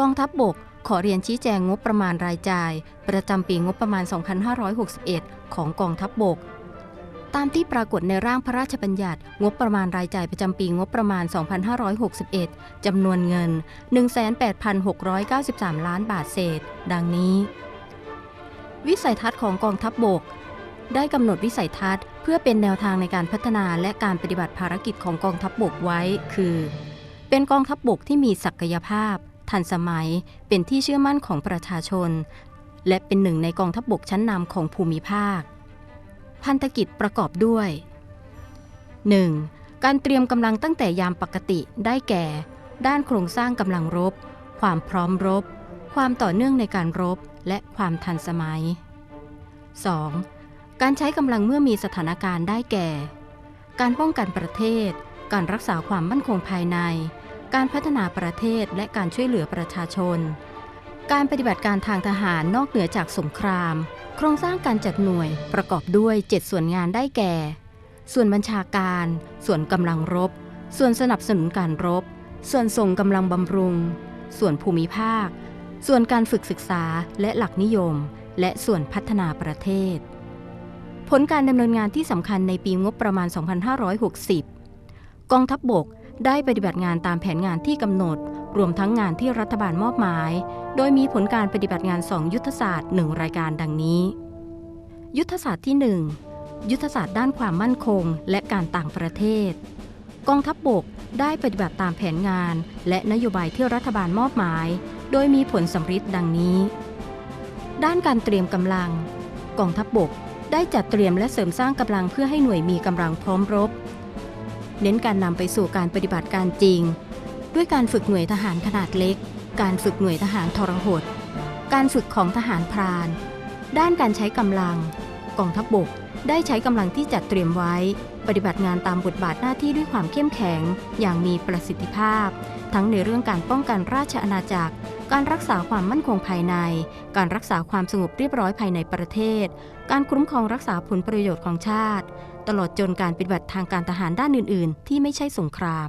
กองทัพบบกขอเรียนชี้แจงงบประมาณรายจ่าย ประจำปีงบประมาณ 2561 ของกองทัพบบก ตามที่ปรากฏในร่างพระราชบัญญัติ งบประมาณรายจ่ายประจำปีงบประมาณ 2561 จำนวนเงิน 18,693 ล้านบาทเศษ ดังนี้ วิสัยทัศน์ของกองทัพบบก ได้กำหนดวิสัยทัศน์ เพื่อเป็นแนวทางในการพัฒนาและการปฏิบัติภารกิจของกองทัพบบกไว้ คือ เป็นกองทัพบบกที่มีศักยภาพ ทันสมัยเป็นที่เชื่อมั่นของประชาชน และเป็นหนึ่งในกองทัพบบกชั้นนำของภูมิภาค พันธกิจประกอบด้วย 1. การเตรียมกำลังตั้งแต่ยามปกติได้แก่ ด้านโครงสร้างกำลังรบ ความพร้อมรบ ความต่อเนื่องในการรบ และความทันสมัย 2. การใช้กำลังเมื่อมีสถานการณ์ได้แก่ การป้องกันประเทศ การรักษาความมั่นคงภายใน การพัฒนาประเทศและการช่วยเหลือประชาชน การปฏิบัติการทางทหารนอกเหนือจากสงคราม โครงสร้างการจัดหน่วยประกอบด้วย 7 ส่วนงานได้แก่ ส่วนบัญชาการ ส่วนกำลังรบ ส่วนสนับสนุนการรบ ส่วนส่งกำลังบำรุง ส่วนภูมิภาค ส่วนการฝึกศึกษาและหลักนิยม และส่วนพัฒนาประเทศ ผลการดำเนินงานที่สำคัญในปีงบประมาณ 2560 กองทัพบบก ได้ปฏิบัติงานตามแผนงานที่กำหนด รวมทั้งงานที่รัฐบาลมอบหมาย โดยมีผลการปฏิบัติงาน 2 ยุทธศาสตร์ 1 รายการดังนี้ ยุทธศาสตร์ที่ 1 ยุทธศาสตร์ด้านความมั่นคง และการต่างประเทศ กองทัพบบกได้ปฏิบัติตามแผนงาน และนโยบายที่รัฐบาลมอบหมาย โดยมีผลสำฤทธิ์ดังนี้ ด้านการเตรียมกำลัง กองทัพบบกได้จัดเตรียมและเสริมสร้างกำลังเพื่อให้หน่วยมีกำลังพร้อมรบ เน้นการนำไปสู่การปฏิบัติการจริง ด้วยการฝึกหน่วยทหารขนาดเล็ก การฝึกหน่วยทหารทรหด การฝึกของทหารพราน ด้านการใช้กำลัง กองทัพบบกได้ใช้กำลังที่จัดเตรียมไว้ ปฏิบัติงานตามบทบาทหน้าที่ด้วยความเข้มแข็ง อย่างมีประสิทธิภาพ ทั้งในเรื่องการป้องกันราชอาณาจักร การรักษาความมั่นคงภายใน การรักษาความสงบเรียบร้อยภายในประเทศ การคุ้มครองรักษาผลประโยชน์ของชาติ ตลอดจนการปฏิบัติทางการทหารด้านอื่น ๆ ที่ไม่ใช่สงคราม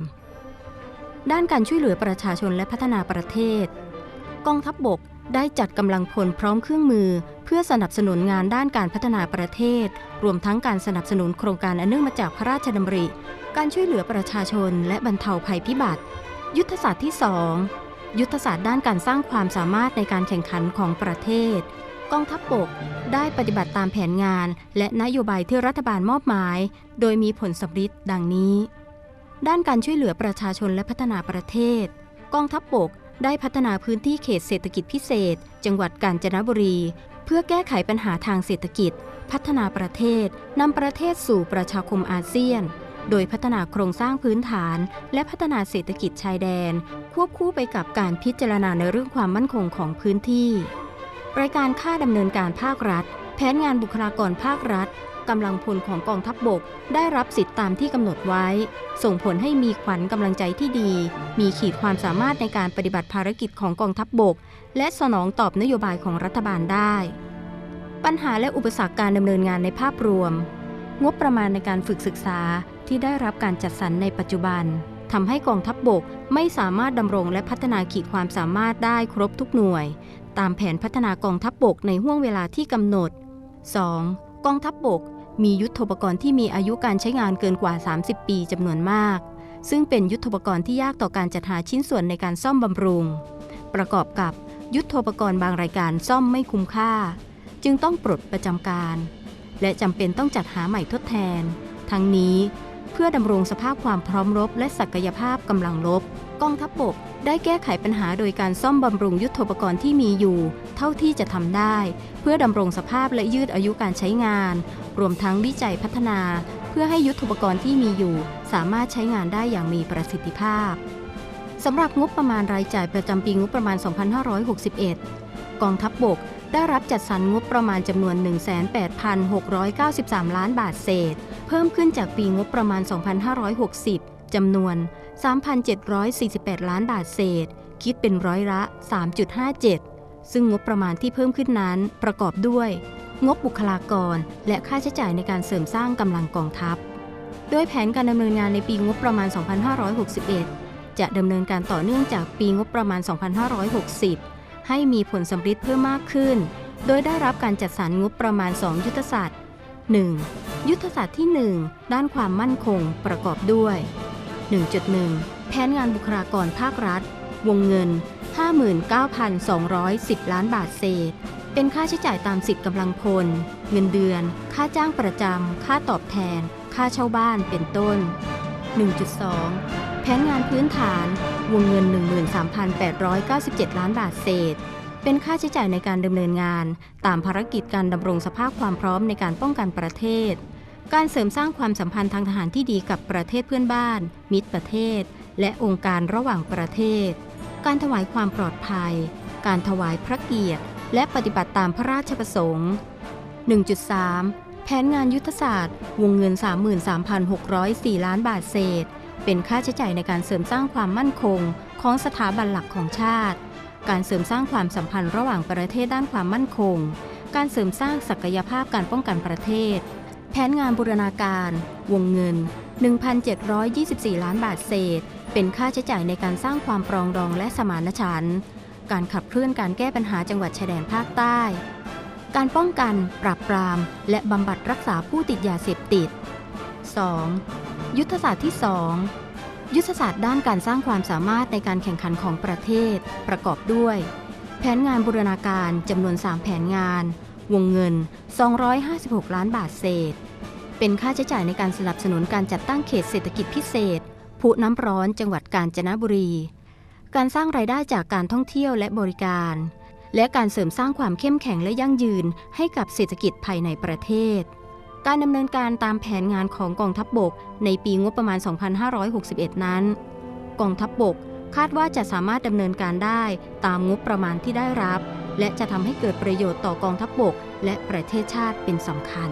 ด้านการช่วยเหลือประชาชนและพัฒนาประเทศ กองทัพบบกได้จัดกำลังพลพร้อมเครื่องมือ เพื่อสนับสนุนงานด้านการพัฒนาประเทศ รวมทั้งการสนับสนุนโครงการอันเนื่องมาจากพระราชดำริ การช่วยเหลือประชาชน และบรรเทาภัยพิบัติ ยุทธศาสตร์ที่ 2 ยุทธศาสตร์ด้านการสร้างความสามารถในการแข่งขันของประเทศ กองทัพบบกได้ปฏิบัติตามแผนงานและนโยบายที่รัฐบาลมอบหมาย โดยมีผลสำฤทธิ์ดังนี้ ด้านการช่วยเหลือประชาชนและพัฒนาประเทศ กองทัพบบกได้พัฒนาพื้นที่เขตเศรษฐกิจพิเศษ จังหวัดกาญจนบุรี เพื่อแก้ไขปัญหาทางเศรษฐกิจ พัฒนาประเทศนำประเทศสู่ประชาคมอาเซียน โดยพัฒนาโครงสร้างพื้นฐาน และพัฒนาเศรษฐกิจชายแดน ควบคู่ไปกับการพิจารณาในเรื่องความมั่นคงของพื้นที่ รายการค่าดำเนินการภาครัฐ แผนงานบุคลากรภาครัฐกำลังพลของกองทัพบบก ได้รับสิทธิตามที่กำหนดไว้ ส่งผลให้มีขวัญกำลังใจที่ดี มีขีดความสามารถในการปฏิบัติภารกิจของกองทัพบบก และสนองตอบนโยบายของรัฐบาลได้ ปัญหาและอุปสรรคการดำเนินงานในภาพรวม งบประมาณในการฝึกศึกษาที่ได้รับการจัดสรรในปัจจุบันทำให้กองทัพบบกไม่สามารถดำรงและพัฒนาขีดความสามารถได้ครบทุกหน่วย ตามแผนพัฒนากองทัพบบกในห่วงเวลาที่กำหนด 2. กองทัพบบกมียุทธปกรณ์ที่มีอายุการใช้งานเกินกว่า 30 ปีจำนวนมาก ซึ่งเป็นยุทธปกรณ์ที่ยากต่อการจัดหาชิ้นส่วนในการซ่อมบำรุง ประกอบกับยุทธปกรณ์บางรายการซ่อมไม่คุ้มค่า จึงต้องปลดประจำการ และจำเป็นต้องจัดหาใหม่ทดแทน ทั้งนี้เพื่อดำรงสภาพความพร้อมรบและศักยภาพกำลังรบกองทัพบบก ได้แก้ไขปัญหาโดยการซ่อมบำรุงยุทธปกรณ์ที่มีอยู่ เท่าที่จะทำได้ เพื่อดำรงสภาพและยืดอายุการใช้งาน รวมทั้งวิจัยพัฒนา เพื่อให้ยุทธปกรณ์ที่มีอยู่ สามารถใช้งานได้อย่างมีประสิทธิภาพสำหรับงบประมาณรายจ่ายประจำปีงบประมาณ 2561 กองทัพบบกได้รับจัดสรรงบประมาณจำนวน 18,693 ล้านบาทเศษ เพิ่มขึ้นจากปีงบประมาณ 2560 จำนวน 3,748 ล้านบาทเศษ คิดเป็นร้อยละ 3.57 ซึ่งงบประมาณที่เพิ่มขึ้นนั้นประกอบด้วย งบบุคลากร และค่าใช้จ่ายในการเสริมสร้างกำลังกองทัพ โดยแผนการดำเนินงานในปีงบประมาณ 2561 จะดำเนินการต่อเนื่องจากปีงบประมาณ 2560 ให้มีผลสำฤทธิ์เพิ่มมากขึ้น โดยได้รับการจัดสรรงบประมาณ 2 ยุทธศาสตร์ 1. ยุทธศาสตร์ที่ 1 ด้านความมั่นคงประกอบด้วย 1.1 แผนงานบุคลากรภาครัฐ วงเงิน 59,210 ล้านบาทเศษ เป็นค่าใช้จ่ายตามสิทธิกำลังพล เงินเดือน ค่าจ้างประจำ ค่าตอบแทน ค่าเช่าบ้านเป็นต้น 1.2 แผนงานพื้นฐาน วงเงิน 13,897 ล้านบาทเศษเป็นค่าใช้จ่ายในการดำเนินงาน ตามภารกิจการดำรงสภาพความพร้อมในการป้องกันประเทศ การเสริมสร้างความสัมพันธ์ทางทหารที่ดีกับประเทศเพื่อนบ้าน มิตรประเทศ และองค์การระหว่างประเทศ การถวายความปลอดภัย การถวายพระเกียรติ และปฏิบัติตามพระราชประสงค์ 1.3 แผนงานยุทธศาสตร์ วงเงิน 33,604 ล้านบาทเศษ เป็นค่าใช้จ่ายในการเสริมสร้างความมั่นคงของสถาบันหลักของชาติ การเสริมสร้างความสัมพันธ์ระหว่างประเทศด้านความมั่นคง การเสริมสร้างศักยภาพการป้องกันประเทศ ผนงานบูรณาการ วงเงิน 1,724 ล้านบาทเศษ เป็นค่าใช้จ่ายในการสร้างความปรองดองและสมานฉันท์การขับเคลื่อนการแก้ปัญหาจังหวัดชายแดนภาคใต้ การป้องกัน ปราบปราม และบำบัดรักษาผู้ติดยาเสพติด 2. ยุทธศาสตร์ที่ 2 ยุทธศาสตร์ด้านการสร้างความสามารถในการแข่งขันของประเทศ ประกอบด้วย แผนงานบูรณาการจำนวน 3 แผนงาน วงเงิน 256 ล้านบาทเศษ เป็นค่าใช้จ่ายในการสนับสนุนการจัดตั้งเขตเศรษฐกิจพิเศษผู้น้ำร้อนจังหวัดกาญจนบุรี การสร้างรายได้จากการท่องเที่ยวและบริการ และการเสริมสร้างความเข้มแข็งและยั่งยืนให้กับเศรษฐกิจภายในประเทศ การดำเนินการตามแผนงานของกองทัพบบก ในปีงบประมาณ 2561 นั้น กองทัพบบกคาดว่าจะสามารถดำเนินการได้ตามงบประมาณที่ได้รับ และจะทำให้เกิดประโยชน์ต่อกองทัพบบก และประเทศชาติเป็นสำคัญ